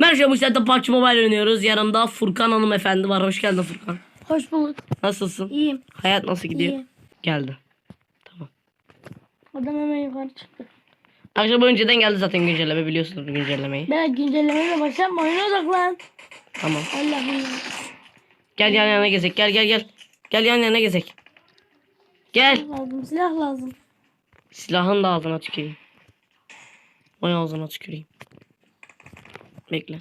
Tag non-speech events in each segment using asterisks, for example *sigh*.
Merhaba bu saatte PUBG Mobile oynuyoruz. Yanımda Furkan hanımefendi var. Hoş geldin Furkan. Hoş bulduk. Nasılsın? İyiyim. Hayat nasıl gidiyor? İyi. Geldi. Adam hemen yukarı çıktı. Akşam önceden geldi zaten güncelleme biliyorsunuz güncellemeyi. Ben güncellemeye başlayayım mı? Oyuna odaklan. Tamam. Allah'ım. Gel yan yana gezek. Gel gel gel. Gel yan yana gezek. Gel. Silah lazım. Silah lazım. Silahın da ağzına tüküreyim. Vay ağzına tüküreyim. Bekle.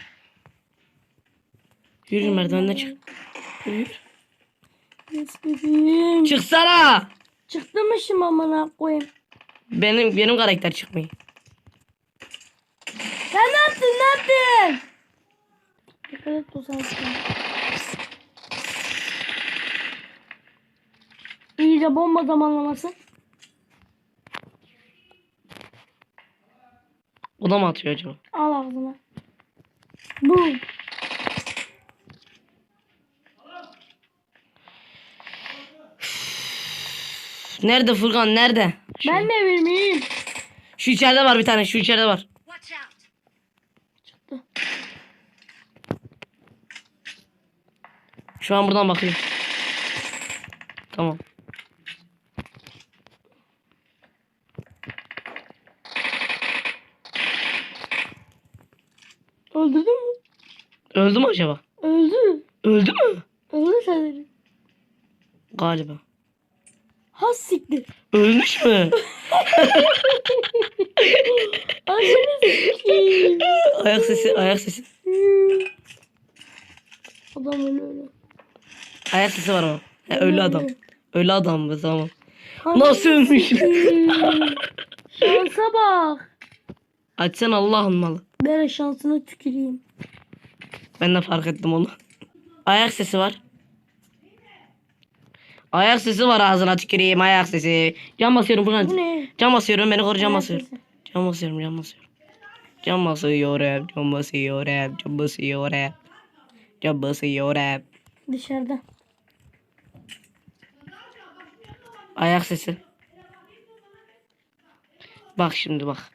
Yürü merdivenden çık. Yürü, bebeğim. Çıksana. Çıktı mı şimdi amına koyayım? Benim benim karakter çıkmayı. Sen ne yaptın? Ne yaptın? Dikkat et bu. İyice bomba zamanlaması. O da mı atıyor acaba? Al ağzına. Boom. Nerede Furkan nerede? Şu, Ben de vermeyeyim. şu içeride var bir tane şu içeride var. Şu an buradan bakıyor. Tamam. Öldürdün mü? Öldü mü acaba? Öldü. Öldü mü? Öldü sanırım. Galiba. Ha siktir. Ölmüş mü? *laughs* Anneni sikeyim. ayak sesi ayak sesi. Adam öyle öyle. Ayak sesi var ama. He, ölü adam. Ölü adam mı tamam. Anneni Nasıl ölmüş? Şansa bak. Açsan Allah'ın malı. Ben şansına tüküreyim. Ben de fark ettim onu. Ayak sesi var. Ayak sesi var ağzına tüküreyim ayak sesi. Cam basıyorum Bu Furkan. ne? Cam basıyorum beni koru cam Ayak basıyorum. sesi. Cam basıyorum cam basıyorum. Cam basıyorum cam basıyorum cam basıyorum. Cam basıyorum. Dışarıda. Ayak sesi. Bak şimdi bak.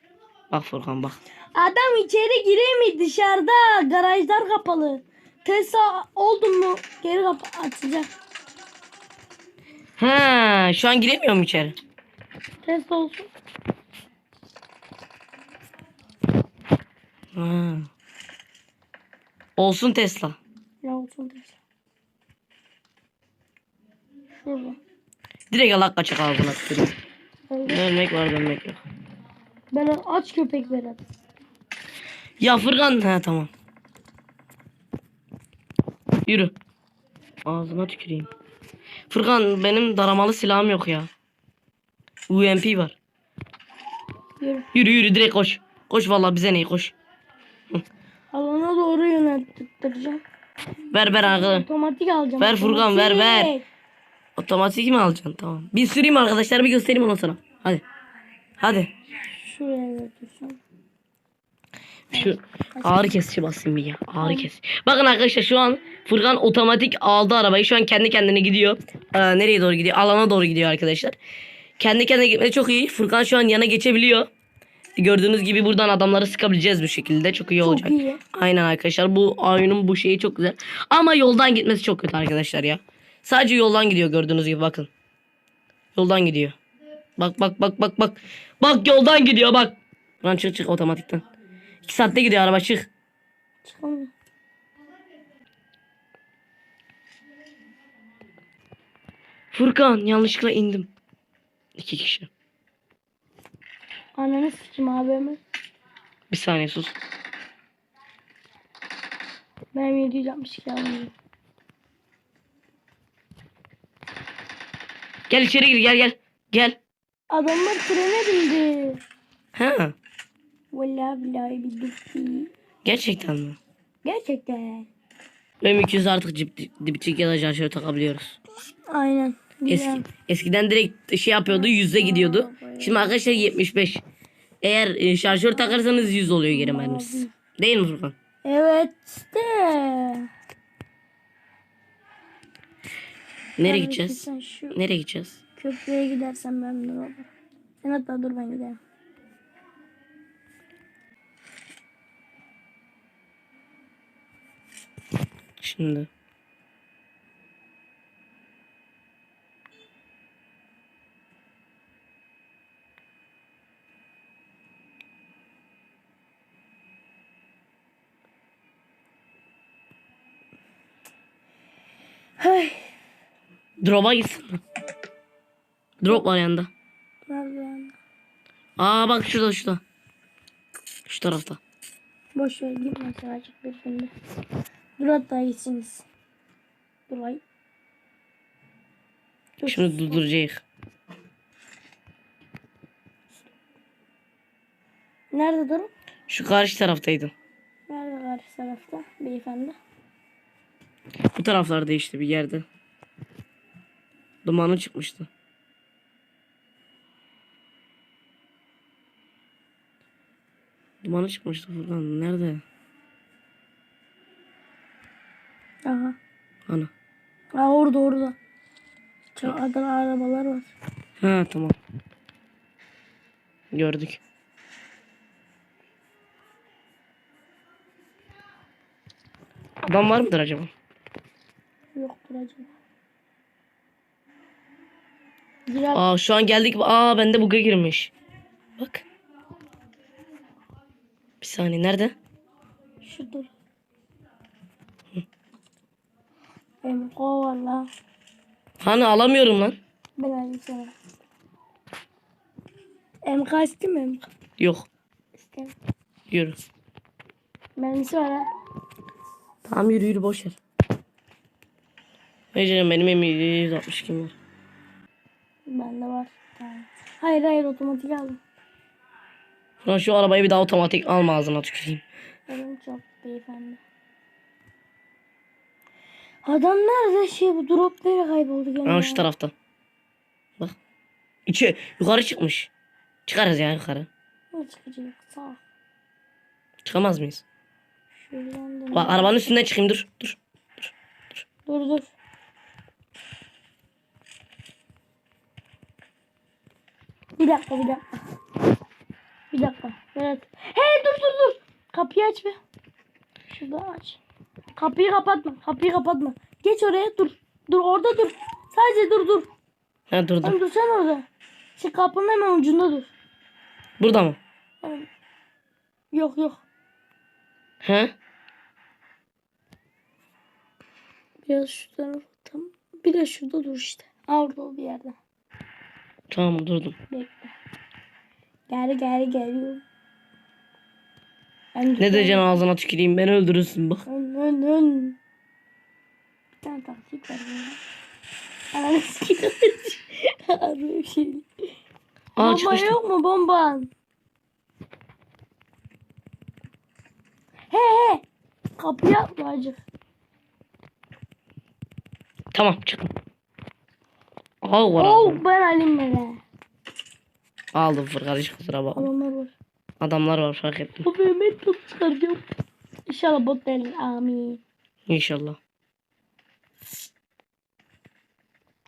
Bak Furkan bak. Adam içeri giremiyor dışarıda. Garajlar kapalı. Tesla oldu mu geri kapa açacak. Ha, şu an giremiyor mu içeri? Tesla olsun. Ha. Olsun Tesla. Ya olsun Tesla. Şurada. Direkt alak kaçak ağzına. Öyle. Dönmek var dönmek yok. Ben aç köpek Berat. Ya Furkan. Ha tamam. Yürü. Ağzına tüküreyim. Furkan benim daramalı silahım yok ya. UMP var. Yürü. Yürü yürü direkt koş. Koş vallahi bize ne koş. Alana doğru yönelttireceğim. Ver ver arkadan. Otomatik alacağım. Ver Furkan, ver, ver. Otomatik. Mi alacaksın? Tamam. Bir süreyim arkadaşlar bir göstereyim ondan sonra. Hadi. Hadi. Şuraya götürsem. Şu ağrı kesici basayım bir ya. Ağrı kesici. Bakın arkadaşlar şu an Furkan otomatik aldı arabayı. Şu an kendi kendine gidiyor. Ee, nereye doğru gidiyor? Alana doğru gidiyor arkadaşlar. Kendi kendine gitmesi çok iyi. Furkan şu an yana geçebiliyor. Gördüğünüz gibi buradan adamları sıkabileceğiz bu şekilde. Çok iyi olacak. iyi. Aynen arkadaşlar. Bu oyunun bu şeyi çok güzel. Ama yoldan gitmesi çok kötü arkadaşlar ya. Sadece yoldan gidiyor gördüğünüz gibi bakın. Yoldan gidiyor. Bak bak bak bak bak. Bak yoldan gidiyor bak. Lan çık çık otomatikten. 2 saatte gidiyor araba çık. Furkan yanlışlıkla indim. İki kişi. Ananı sikim abimi. Bir saniye sus. Benim 762 almıyorum. Gel içeri gir gel gel. Gel. Adamlar trene bindi. Ha. Vallahi billahi billahi. Gerçekten mi? Gerçekten. Benim 200 artık dipçik ya da şarjör takabiliyoruz. Aynen. Eski, eskiden direkt şey yapıyordu yüzde gidiyordu. Şimdi arkadaşlar 75. Eğer e, şarjör takarsanız 100 oluyor geri mermisi. Değil mi Furkan? Evet de. Nereye Ben gideceğiz? Nereye gideceğiz? köprüye gidersen memnun olurum. Sen hatta dur ben giderim. Şimdi. Hey. Drop'a gitsin. Drop var yanında. Aa bak şurada şurada. Şu tarafta. Boş ver gitme sadece bir şimdi. Dur hatta iyisiniz. Dur ay. Dur. Şimdi durduracağız. Nerede durum? Şu karşı taraftaydın. Nerede karşı tarafta beyefendi? Bu taraflarda işte bir yerde. Dumanı çıkmıştı. Dumanı çıkmıştı Furkan. Nerede? Ana. Aa orada orada. Çok adana arabalar var. Ha tamam. Gördük. Adam var mıdır acaba? Yoktur acaba. Girer. Aa şu an geldik. Aa bende bug'a girmiş. Bak. Bir saniye nerede? Şu dur. Emko valla. Hani alamıyorum lan. Ben alayım sana. MK istiyor mu MK? Yok. İstem. Yürü. Mermisi var ha. Tamam yürü yürü boş ver. Hayır canım benim M762 var. Bende var. Tamam. Hayır hayır otomatik aldım. Şu arabayı bir daha otomatik alma ağzına tüküreyim. Benim çok beyefendi. Adam nerede şey bu drop nereye kayboldu gene? Ha ya? şu tarafta. Bak. İçi yukarı çıkmış. Çıkarız ya yukarı. Ne çıkacak? Sağ. Çıkamaz mıyız? Şuradan da. Bak arabanın üstünden çıkayım dur. Dur. Dur dur. Bir dakika bir dakika. Bir dakika. Evet. Hey dur dur dur. Kapıyı aç be. Şurada aç. Kapıyı kapatma. Kapıyı kapatma. Geç oraya dur. Dur orada dur. Sadece dur dur. Ha dur dur. dur sen orada. Şu kapının hemen ucunda dur. Burada mı? Yok yok. He? Biraz şu tarafa tam. Bir de şurada dur işte. Orada bir yerde. Tamam durdum. Bekle. Gel gel geliyor. Ben Ne diyeceksin ağzına tüküreyim beni öldürürsün bak. Ön ön ön. Bir tane taktik var. Ananı sikeyim. Bir şey. Aa Bomba çıkmıştı. yok mu bomban? He he. Kapıyı atma acık. Tamam çıktım. Aa var Oh ben alayım böyle. Aldım hiç kusura bakma. Adamlar var. Adamlar var fark ettim. Bu Mehmet top çıkaracağım. İnşallah bot değil. Amin. İnşallah.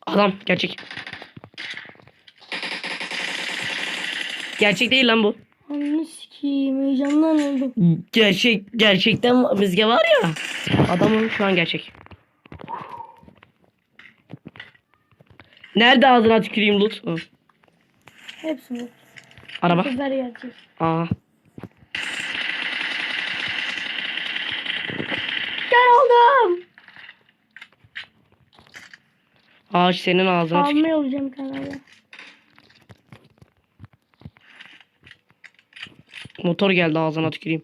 Adam gerçek. Gerçek değil lan bu. Ananı sikeyim. Heyecandan öldüm. Gerçek gerçekten bizge var ya. Adamın şu an gerçek. Nerede ağzına tüküreyim Lut? Hepsi bu. Araba. Sefer gerçek. Aa. Gel oğlum. Ağaç senin ağzına tükür. Almaya olacağım kanala. Motor geldi ağzına tüküreyim.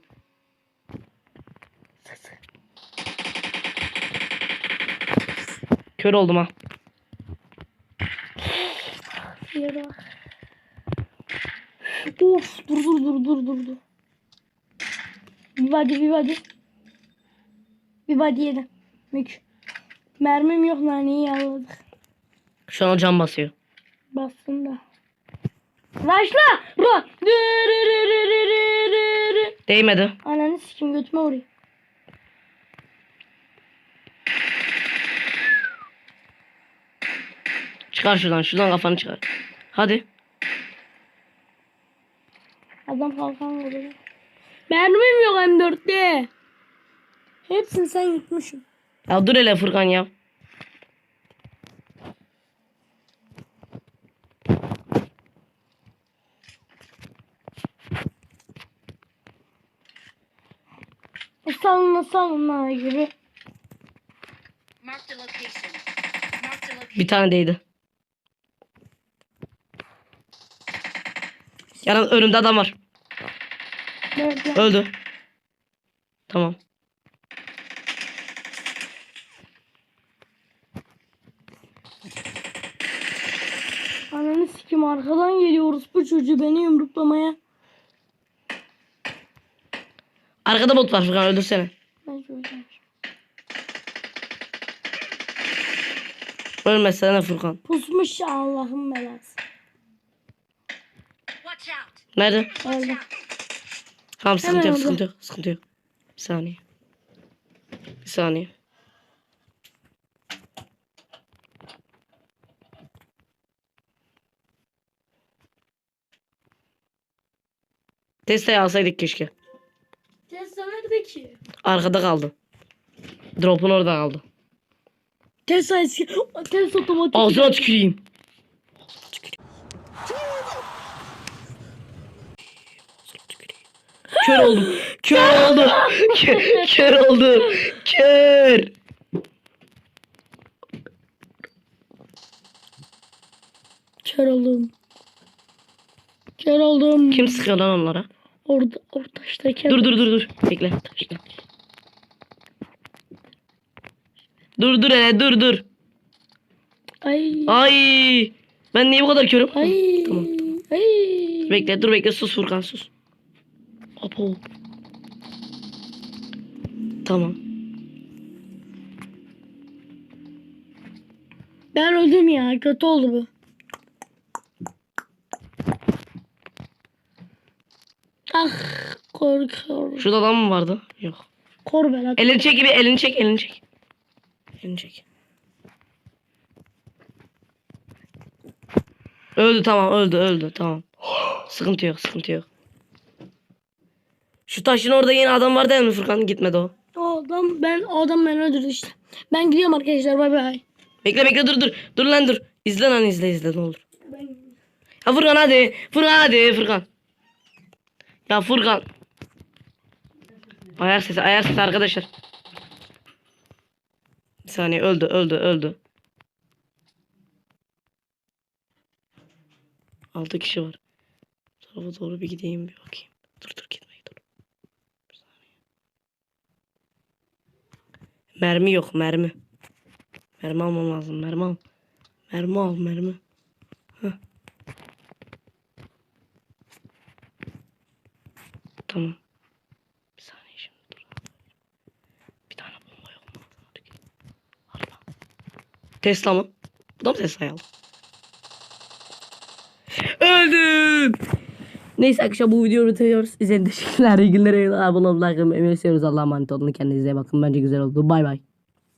Kör oldum ha. Dur dur dur dur dur dur. Bir body bir body. Bir body yedi. Mük. Mermim yok naneyi yaladık. Şu an cam basıyor. Bastım da. Raşla! Değmedi. Ananı sikim götüme vuruyor. Çıkar şuradan. Şuradan kafanı çıkar. Hadi. Adam kalkan vuruyor. Mermim yok M4'te. Hepsini sen yutmuşsun. Ya dur hele Furkan ya. Salına salına gibi. Bir tane değdi. Yanım önümde adam var. Böyle. Öldü. Tamam. Ananı sikim arkadan geliyoruz bu çocuğu beni yumruklamaya. Arkada bot var Furkan öldürsene. Ölmesene Furkan. Pusmuş ya Allah'ın belası. Nerede? Öldü. Tamam sıkıntı yok sıkıntı yok. Sıkıntı yok. Bir saniye. Bir saniye. Testeyi alsaydık keşke. Tesla nerede ki? Arkada kaldı. Drop'un orada kaldı. Tesla eski. Tesla otomatik. Ağzına tüküreyim. Kör oldum. Kör *laughs* oldum. Kör, kör oldum. Kör. Kör oldum. Kör oldum. Kim sıkıyor lan onlara? Orada, kör. Dur dur dur dur. Bekle. Bekle. Dur dur hele dur dur. Ay. Ay. Ben niye bu kadar körüm? Ay. Tamam. Ay. Bekle dur bekle sus Furkan sus. Apo. Tamam. Ben öldüm ya. Kötü oldu bu. Ah. Korkuyorum. Şurada adam mı vardı? Yok. Kor belat. Elini çek gibi elini çek elini çek. Elini çek. Öldü tamam öldü öldü tamam. Sıkıntı yok sıkıntı yok. Şu taşın orada yine adam var değil mi Furkan? Gitmedi o. O adam ben o adam beni öldürdü işte. Ben gidiyorum arkadaşlar bay bay. Bekle bekle dur dur. Dur lan dur. İzle lan izle izle ne olur. Ha Furkan hadi. Furkan hadi Furkan. Ya Furkan. Ayak sesi ayak sesi arkadaşlar. Bir saniye öldü öldü öldü. Altı kişi var. Bu tarafa doğru bir gideyim bir bakayım. Dur dur gitme dur. Bir saniye. Mermi yok mermi. Mermi almam lazım. Mermi al. Mermi al mermi. Heh. Tamam. Bir saniye şimdi dur. Bir tane bomba yok mu? Lan. Tesla mı? Bu da mı Tesla'yı aldı? Öldüm. Neyse arkadaşlar bu videoyu bitiriyoruz. İzlediğiniz için teşekkürler. İyi günler. Abone olmayı, yapmayı, unutmayın. Allah'a emanet olun. Kendinize iyi bakın. Bence güzel oldu. Bay bay.